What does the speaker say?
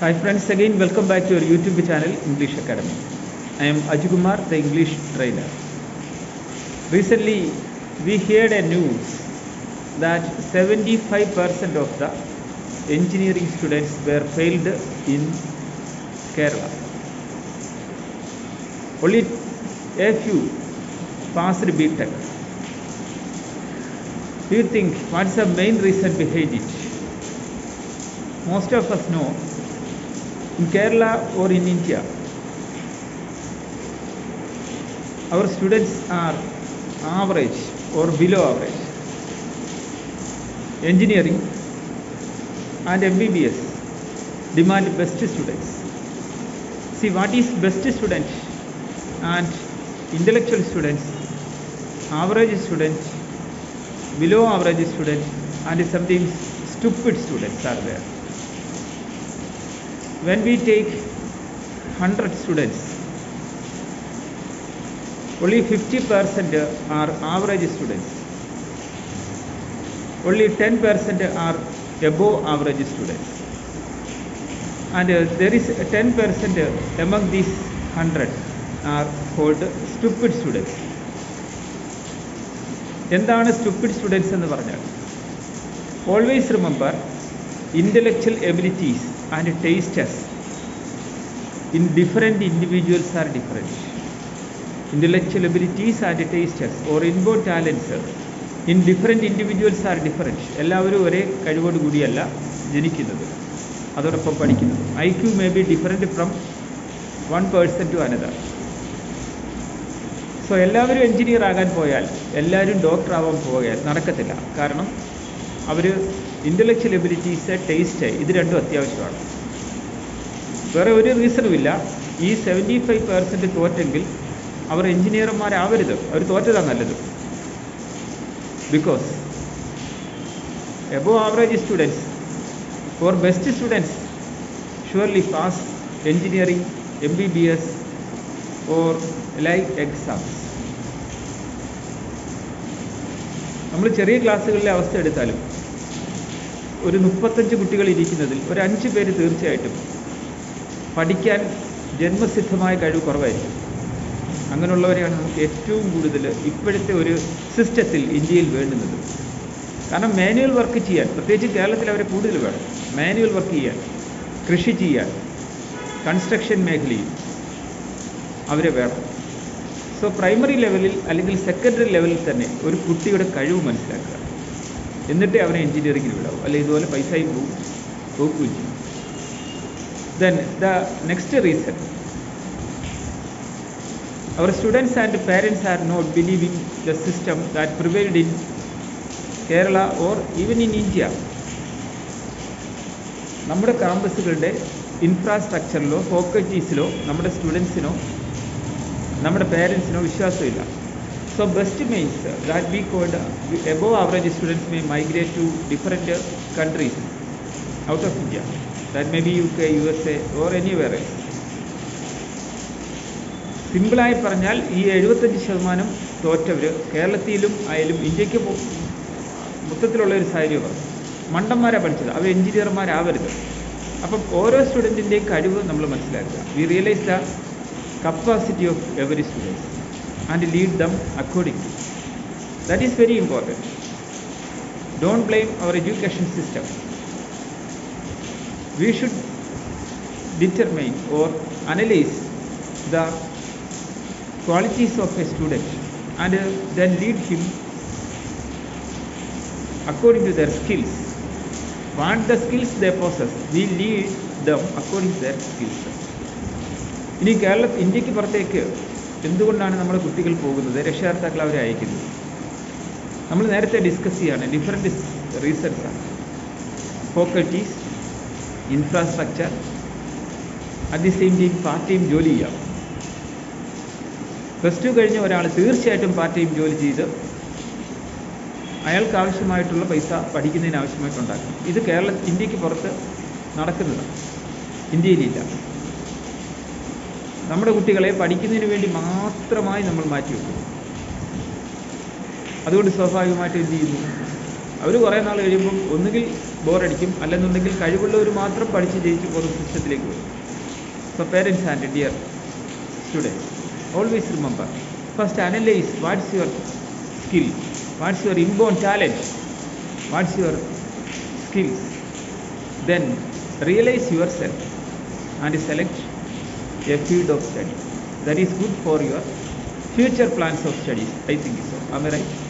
Hi friends, again welcome back to our YouTube channel English Academy. I am Ajukumar, the English trainer. Recently, we heard a news that 75% of the engineering students were failed in Kerala. Only a few passed BTech. Do you think what's the main reason behind it? Most of us know in Kerala or in India, our students are average or below average. Engineering and MBBS demand best students. See what is best student and intellectual students, average students, below average students, and sometimes stupid students are there when we take 100 students only 50% are average students only 10% are above average students and uh, there is 10% among these 100 are called stupid students എന്താണ് stupid students എന്ന് പറഞ്ഞാൽ always remember intellectual abilities and tastes in different individuals are different intellectual abilities and tastes or inborn talents in different individuals are different എല്ലാവരും ഒരേ കഴിവോട് കൂടിയല്ല ജനിക്കുന്നത്. അതോടൊപ്പം പഠിക്കുന്നത്. I Q may be different from one person to another so എല്ലാവരും engineer ആകാൻ പോയാൽ എല്ലാവരും ഡോക്ടർ ആവാൻ പോയാൽ നടക്കത്തില്ല. കാരണം അവർ ഇന്റലക്ച്വൽ എബിലിറ്റീസ് ടേസ്റ്റ് ഇത് രണ്ടും അത്യാവശ്യമാണ്. വേറെ ഒരു റീസണുമില്ല ഈ സെവന്റി ഫൈവ് പെർസെന്റ് തോറ്റെങ്കിൽ അവർ എഞ്ചിനീയർമാരാവരുത് അവർ തോറ്റതാണ് നല്ലത്. Because above average students for best students surely pass engineering M B B S or like exams നമ്മൾ ചെറിയ ക്ലാസ്സുകളിലെ അവസ്ഥ എടുത്താലും ഒരു മുപ്പത്തഞ്ച് കുട്ടികൾ ഇരിക്കുന്നതിൽ ഒരു അഞ്ച് പേര് തീർച്ചയായിട്ടും പഠിക്കാൻ ജന്മസിദ്ധമായ കഴിവ് കുറവായിരിക്കും. അങ്ങനെയുള്ളവരെയാണ് നമുക്ക് ഏറ്റവും കൂടുതൽ ഇപ്പോഴത്തെ ഒരു സിസ്റ്റത്തിൽ ഇന്ത്യയിൽ വേണ്ടുന്നത്. കാരണം മാനുവൽ വർക്ക് ചെയ്യാൻ പ്രത്യേകിച്ച് കേരളത്തിൽ അവരെ കൂടുതൽ വേണം. മാനുവൽ വർക്ക് ചെയ്യാൻ കൃഷി ചെയ്യാൻ കൺസ്ട്രക്ഷൻ മേഖലയിൽ അവരെ വേണം. സോ പ്രൈമറി ലെവലിൽ അല്ലെങ്കിൽ സെക്കൻഡറി ലെവലിൽ തന്നെ ഒരു കുട്ടിയുടെ കഴിവ് മനസ്സിലാക്കുക. എന്നിട്ടേ അവനെ എഞ്ചിനീയറിങ്ങിന് വിടാവും. അല്ലെ ഇതുപോലെ പൈസയും പോകും പോക്കുകയും ചെയ്യും. Then the next reason our students and parents are not believing the system that prevailed in Kerala or even in India നമ്മുടെ കാമ്പസുകളുടെ ഇൻഫ്രാസ്ട്രക്ചറിലോ ഫോക്കൽറ്റീസിലോ നമ്മുടെ സ്റ്റുഡൻസിനോ നമ്മുടെ പേരൻസിനോ വിശ്വാസമില്ല. So best means that we called above average students may migrate to different countries out of India. That may be UK, USA or anywhere വേറെ സിമ്പിളായി പറഞ്ഞാൽ ഈ എഴുപത്തഞ്ച് ശതമാനം തോറ്റവർ കേരളത്തിലും ആയാലും ഇന്ത്യയ്ക്ക് മൊത്തത്തിലുള്ള ഒരു സാഹചര്യമാണ്. മണ്ടന്മാരാണ് പഠിച്ചത്. അവർ എഞ്ചിനീയർമാരാവരുത് അപ്പം ഓരോ സ്റ്റുഡന്റിന്റെയും കഴിവ് നമ്മൾ മനസ്സിലാക്കുക. We realise the capacity of every student. and lead them accordingly. That is very important. Don't blame our education system. We should determine or analyze the qualities of a student and uh, then lead him according to their skills. What the skills they possess, we lead them according to their skills. ഇനി കേരള ഇന്ത്യക്ക് പുറത്തേക്ക് എന്തുകൊണ്ടാണ് നമ്മുടെ കുട്ടികൾ പോകുന്നത്? രക്ഷകർത്താക്കൾ അവരെ അയക്കുന്നത് നമ്മൾ നേരത്തെ ഡിസ്കസ് ചെയ്യാണ്. ഡിഫറെന്റ് റീസൺസ് ആണ്. Faculties infrastructure at the same time part time ജോലി ചെയ്യാം. പ്ലസ് ടു കഴിഞ്ഞ ഒരാൾ തീർച്ചയായിട്ടും പാർട്ട് ടൈം ജോലി ചെയ്ത് അയാൾക്ക് ആവശ്യമായിട്ടുള്ള പൈസ പഠിക്കുന്നതിന് ആവശ്യമായിട്ടുണ്ടാക്കും ഇത് കേരള ഇന്ത്യയ്ക്ക് പുറത്ത് നടക്കുന്നതാണ്. ഇന്ത്യയിലില്ല. നമ്മുടെ കുട്ടികളെ പഠിക്കുന്നതിന് വേണ്ടി മാത്രമായി നമ്മൾ മാറ്റി മാറ്റിവെക്കുന്നു അതുകൊണ്ട് സ്വാഭാവികമായിട്ട് എന്ത് ചെയ്യുന്നു? അവർ കുറേ നാൾ കഴിയുമ്പം ഒന്നുകിൽ ബോറടിക്കും അല്ലെന്നുണ്ടെങ്കിൽ കഴിവുള്ളവർ മാത്രം പഠിച്ച് ജയിച്ച് പോകുന്ന സിസ്റ്റത്തിലേക്ക് വരും so parents and dear students always remember first analyse what's your skill what's your inborn talent what's your skills then realise your self and select a field of study that is good for your future plans of studies i think so. Am i right